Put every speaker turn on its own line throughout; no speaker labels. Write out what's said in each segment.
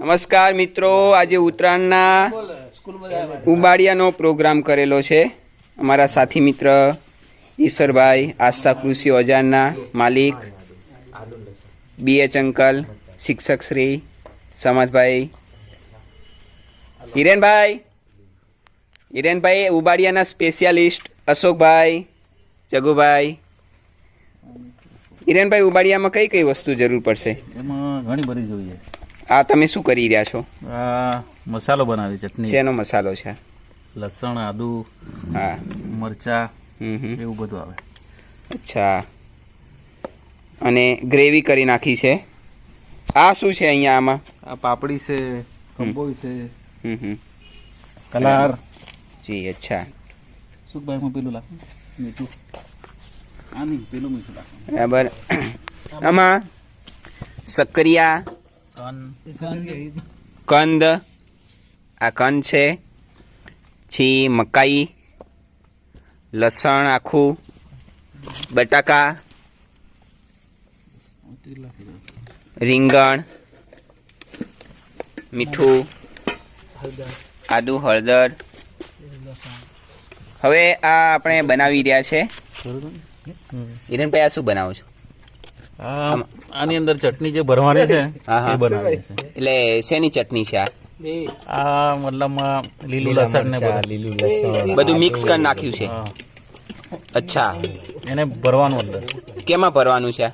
નમસ્કાર મિત્રો, આજે ઉત્તરાયણના ઉબાડિયાનો પ્રોગ્રામ કરેલો છે. અમારા સાથી મિત્ર ઈશ્વરભાઈ, આસ્થા કૃષિ ઓજારના માલિક, બીએચ અંકલ, શિક્ષક શ્રી, સમાજભાઈ, હિરેનભાઈ. હિરેનભાઈ ઉબાડિયાના સ્પેશિયાલિસ્ટ અશોકભાઈ, જગુભાઈ. હિરેનભાઈ, ઉબાડિયામાં કઈ કઈ વસ્તુ જરૂર પડશે?
એમાં ઘણી બધી જોઈએ.
આ તમે શું કરી રહ્યા છો?
આ મસાલો બનાવી ચટણી.
શેનો મસાલો છે?
લસણ આદુ
હા.
મરચા એવું બધું આવે.
અચ્છા. અને ગ્રેવી કરી નાખી છે? આ શું છે અહીંયા આમાં?
આ પાપડી છે કંબોઈ છે
હમ હમ
કલાર.
જી અચ્છા.
સુખભાઈમાં પેલું લાખ મીઠું. આ નહીં પેલું મીઠું લાખ.
બરાબર. આમાં સક્કરિયા કંદ. આ કંદ છે. પછી મકાઈ. લસણ આખું. બટાકા. રીંગણ. મીઠું. આદુ હળદર. હવે આ આપણે બનાવી રહ્યા છે. હિરણભાઈ આ શું બનાવો છો?
આની અંદર ચટણી જે ભરવાની છે
હા, હા.
એ બનાવી છે.
એટલે શેની ચટણી છે આ?
આ મતલબમાં લીલું લસણ ને લસણ.
બધું મિક્સ કરી નાખ્યું છે? અચ્છા.
એને ભરવાનું અંદર.
કેમાં ભરવાનું છે આ?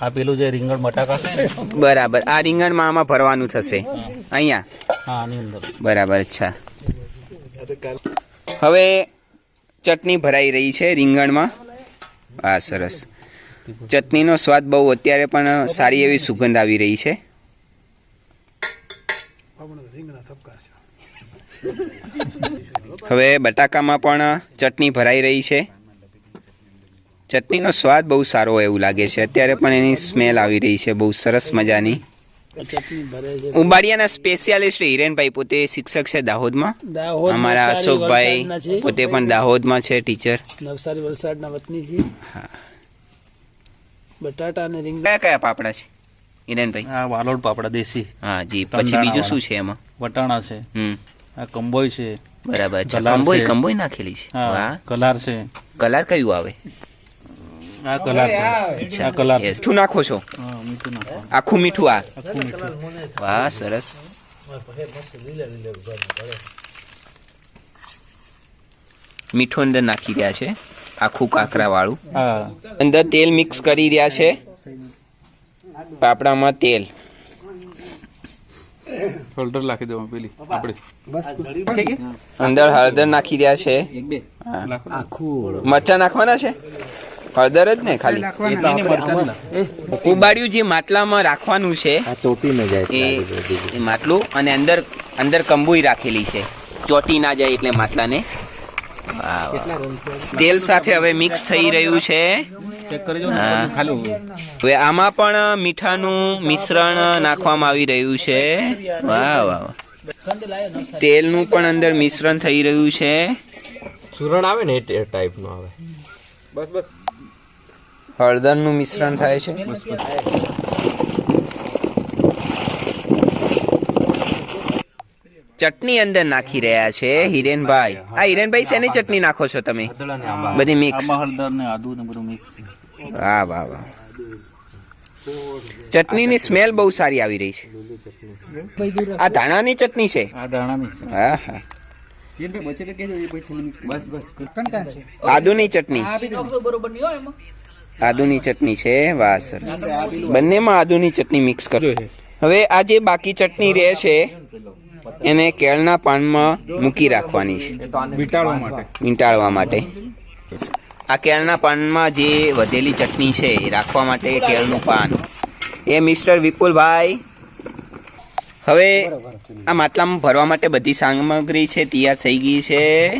આ પેલું જે રીંગણ બટાકા છે
બરાબર. આ રીંગણમાં આમાં ભરવાનું થશે. અહીંયા?
હા આની અંદર.
બરાબર અચ્છા. હવે ચટણી ભરાઈ રહી છે રીંગણમાં. હા સરસ. ચટણીનો સ્વાદ બહુ અત્યારે પણ સારી એવી સુગંધ આવી રહી છે. હવે બટાકામાં પણ ચટણી ભરાઈ રહી છે. ચટણીનો સ્વાદ બહુ સારો એવું લાગે છે. અત્યારે પણ એની સ્મેલ આવી રહી છે. બહુ સરસ મજાની. ઉંબાડિયાના સ્પેશિયાલિસ્ટ હિરેનભાઈ પોતે શિક્ષક છે દાહોદમાં. અમારા અશોકભાઈ પોતે પણ દાહોદમાં છે ટીચર.
નવસારી વલસાડના વતની છે બટાટા અને રીંગણ.
કયા કયા પાપડા છે? હિરેનભાઈ.
આ વાલોડ પાપડા દેશી.
હા જી. પછી બીજું શું છે એમાં?
વટાણા છે.
હમ.
આ કંબોઈ છે.
બરાબર છે.
કલાર
કંબોઈ કંબોઈ નાખેલી છે?
હા કલાર છે.
કલર કયું આવે?
આ કલાર છે. આ કલાર
મીઠું નાખો છો?
હા મીઠું નાખવાનું
આખું મીઠું આ?
આખું મીઠું.
વાહ સરસ. મીઠું અંદર નાખી રહ્યા છે. આખું કાકરા વાળું અંદર તેલ મિક્સ કરી રહ્યા છે. પાપડામાં તેલ.
ફિલ્ટર નાખી દેવા પેલી આપણે.
અંદર હળદર નાખી રહ્યા છે. મરચા નાખવાના છે? હળદર જ ને ખાલી? ઉબાડ્યું જે માટલામાં રાખવાનું છે એ એ માટલું અને અંદર અંદર કંબુઈ રાખેલી છે. ચોટી ના જાય એટલે માટલાને. તેલ સાથે હવે મિક્સ થઈ રહ્યું છે.
ચેક કરી જો
હા.
ખાલી
હવે આમાં પણ મીઠાનું મિશ્રણ નાખવામાં આવી રહ્યું છે. વાહ વાહ વાહ. તેલનું પણ અંદર મિશ્રણ થઈ રહ્યું છે.
ચૂરણ આવે ને એ ટાઈપનું આવે. બસ આવે
હળદરનું મિશ્રણ થાય છે. ચટણી અંદર નાખી રહ્યા છે હિરેનભાઈ. આ હિરેનભાઈ શેની ચટણી નાખો છો તમે? બધી મિક્સ
આમાં હળદર ને આદુ ને બધું મિક્સ
વાહ વાહ વાહ. ચટણીની સ્મેલ બહુ સારી આવી રહી છે. આ ધાણાની ચટણી છે?
આ દાણાની છે.
હા હા. આદુની ચટણી. આદુની ચટણી છે? વાહ સરસ. બંનેમાં આદુની ચટણી મિક્સ કરો. હવે આ જે બાકી ચટણી રહે છે એને કેળના પાનમાં મૂકી રાખવાની છે.
વીટાળવા માટે.
વીંટાળવા માટે. આ કેળના પાનમાં જે વધેલી ચટણી છે એ રાખવા માટે કેળનું પાન. એ મિસ્ટર વિપુલભાઈ હવે આ માટલામાં ભરવા માટે બધી સામગ્રી છે તૈયાર થઈ ગઈ છે.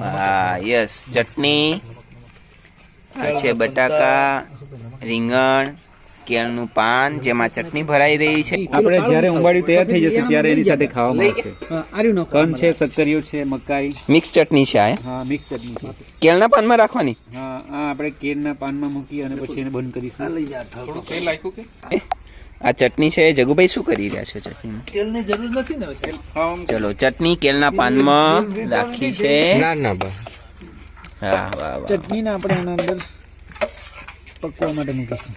હા યસ ચટણી. છે બટાકા રીંગણ કેળનું પાન જેમાં ચટણી ભરાઈ રહી છે.
આપણે જ્યારે ઉંબાડી તૈયાર થઈ જશે ત્યારે એની સાથે ખાવા મળશે. કન છે સક્કરિયો છે મકાઈ.
મિક્સ ચટણી છે આ
હા? મિક્સ ચટણી છે.
કેળના પાનમાં રાખવાની?
હા આ આપણે કેળના પાનમાં મૂકી અને પછી એને બંધ કરીશું.
આ ચટણી છે જગુભાઈ શું કરી રહ્યા છે ચટણીમાં?
તેલની જરૂર નથી ને
ચલો ચટણી કેળના પાનમાં રાખી છે.
ના ના બસ
હા વાહ વાહ.
ચટણીને આપણે આના અંદર પકવા માટે મૂકીશું.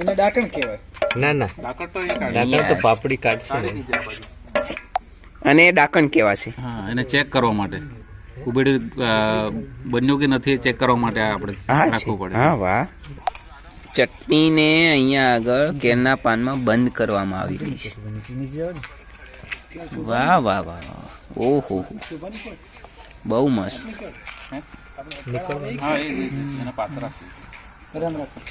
અને ડાકણ કહેવાય.
ના ના. ડાકણ તો પાપડી કાઢશે.
અને એ ડાકણ કહેવાશે.
હા એને ચેક કરવા માટે. ઉબેડી બન્યું કે નથી ચેક કરવા માટે આપણે
હા
રાખવું પડે.
હા વાહ. ચટણીને અહીંયા આગળ કેરના પાનમાં બંધ કરવામાં આવી રહી છે. વાહ વાહ વાહ વાહ. ઓહો. બહુ મસ્ત.
હા એ. એના પાત્રા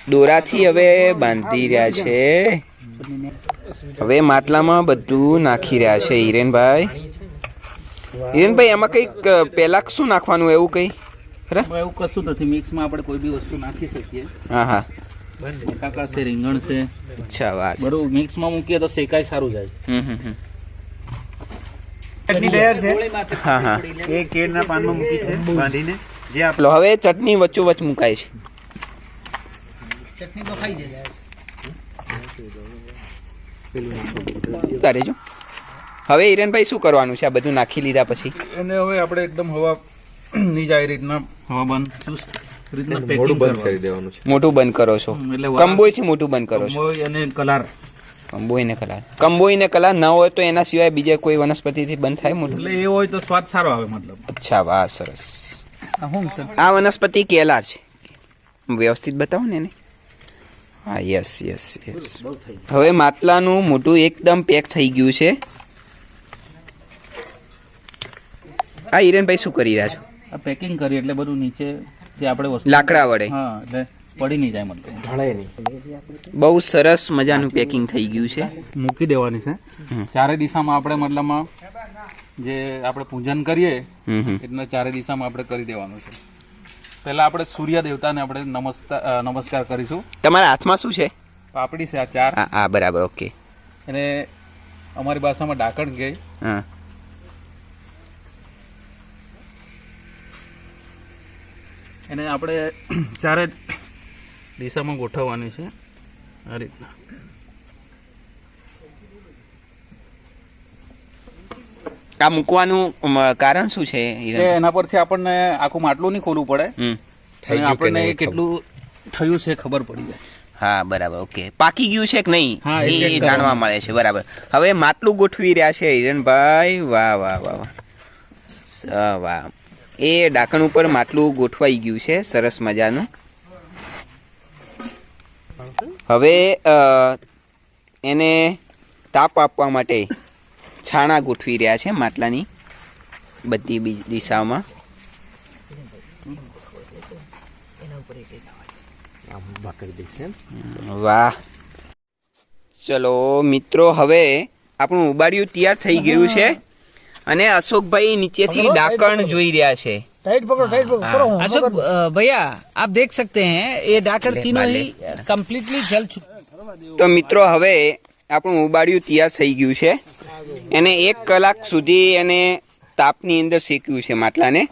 દોરાથી હવે બાંધી રહ્યા છે. હવે માટલામાં બધું નાખી રહ્યા છે હિરેનભાઈ. હિરેનભાઈ એમાં કંઈક પેલા પહેલા શું નાખવાનું એવું કંઈ? ખરા?
એવું કશું નથી. મિક્સમાં આપણે કોઈ બી વસ્તુ નાખી શકીએ.
હા હા.
બટાકા છે રીંગણ છે.
અચ્છા વાહ
બધું મિક્સમાં મૂકીએ તો શેકાય સારું જાય.
હમ હમ હમ.
ચટણી તૈયાર છે?
હા હા.
એ કેળના પાનમાં મૂકી છે બાંધીને. જે આપણે
હવે ચટણી વચ્ચોવચ મુકાય છે. જો. હવે હિરેનભાઈ શું કરવાનું છે આ બધું નાખી લીધા પછી?
એને હવે આપણે એકદમ હવા ની જાય રીતના હવા બંધ packing
બંધ કરી દેવાનું છે.
મોટું બંધ કરો છો.
કંબોય
છે મોટું બંધ કરો છો.
અને કલાર.
કંબોઈને કલાર. કંબોઈને કલાર ના હોય તો એના સિવાય બીજા કોઈ વનસ્પતિથી બંધ થાય મોટું
એટલે એ હોય તો સ્વાદ સારો આવે મતલબ.
અચ્છા વાહ સરસ.
આ હું સર?
આ વનસ્પતિ કેલાર છે. વ્યવસ્થિત બતાવો ને એને. હા યસ યસ યસ હવે માટલાનું મોટું એકદમ પેક થઈ ગયું છે. આ હિરેનભાઈ શું કરી રહ્યા છો?
આ પેકિંગ કરી એટલે બધું નીચે જે આપણે
લાકડા વડે.
હા એટલે પડી નહીં જાય મતલબ.
ઢળે નહીં.
બહુ સરસ મજાનું પેકિંગ થઈ ગયું છે.
મૂકી દેવાની છે. ચારે દિશામાં આપણે મતલબમાં જે આપણે પૂજન કરીએ એટલે ચારે દિશામાં આપણે કરી દેવાનું છે. પહેલા આપણે સૂર્ય દેવતાને આપણે નમસ્કાર નમસ્કાર કરીશું.
તમારા હાથમાં શું છે?
પાપડી છે આ ચાર.
હા બરાબર ઓકે.
એને અમારી ભાષામાં ડાકણ કહે.
હા.
એને આપણે ચારે દિશામાં ગોઠવવાની છે. આ રીતના.
આ મૂકવાનું કારણ શું છે
એના પરથી આપણને આખું માટલું નહીં ખોલવું પડે. આપણને કેટલું થયું છે ખબર પડી જાય.
હા બરાબર ઓકે. પાકી ગયું છે કે નહીં?
એ
જાણવા મળે છે બરાબર. હવે માટલું ગોઠવી રહ્યા છે હિરણભાઈ. વાહ વાહ વાહ. વાહ વાહ. એ ડાકણ ઉપર માટલું ગોઠવાઈ ગયું છે સરસ મજાનું. હવે અ, એને તાપ આપવા માટે છાણા ગોઠવી રહ્યા છે માટલાની બધી બી- દિશામાં
આમ ભાકરી દઈશ એમ
વાહ ચલો મિત્રો હવે આપણું ઉબાડિયું તૈયાર થઈ ગયું છે અને અશોકભાઈ નીચેથી ડાકણ જોઈ રહ્યા છે
टाइट पकड़ो टाइट पकड़ो करो हूँ,
अशोक अ, भैया आप देख सकते हैं ये डाकर
ले,
तीनों
बाले।
ही कम्प्लीटली जल चुके
તો મિત્રો હવે આપણું ઉબાડિયું તૈયાર થઈ ગયું છે એને એક કલાક સુધી એને તાપની અંદર શેક્યું છે માટલાને.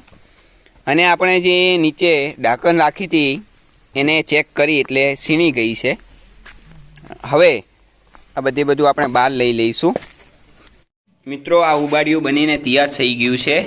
અને આપણે જે નીચે ઢાંકણ રાખી હતી, એને ચેક કરી એટલે સીણી ગઈ છે. હવે આ બધે બધું આપણે બહાર લઈ લઈશું. મિત્રો, આ ઉબાડિયું બનીને તૈયાર થઈ ગયું છે.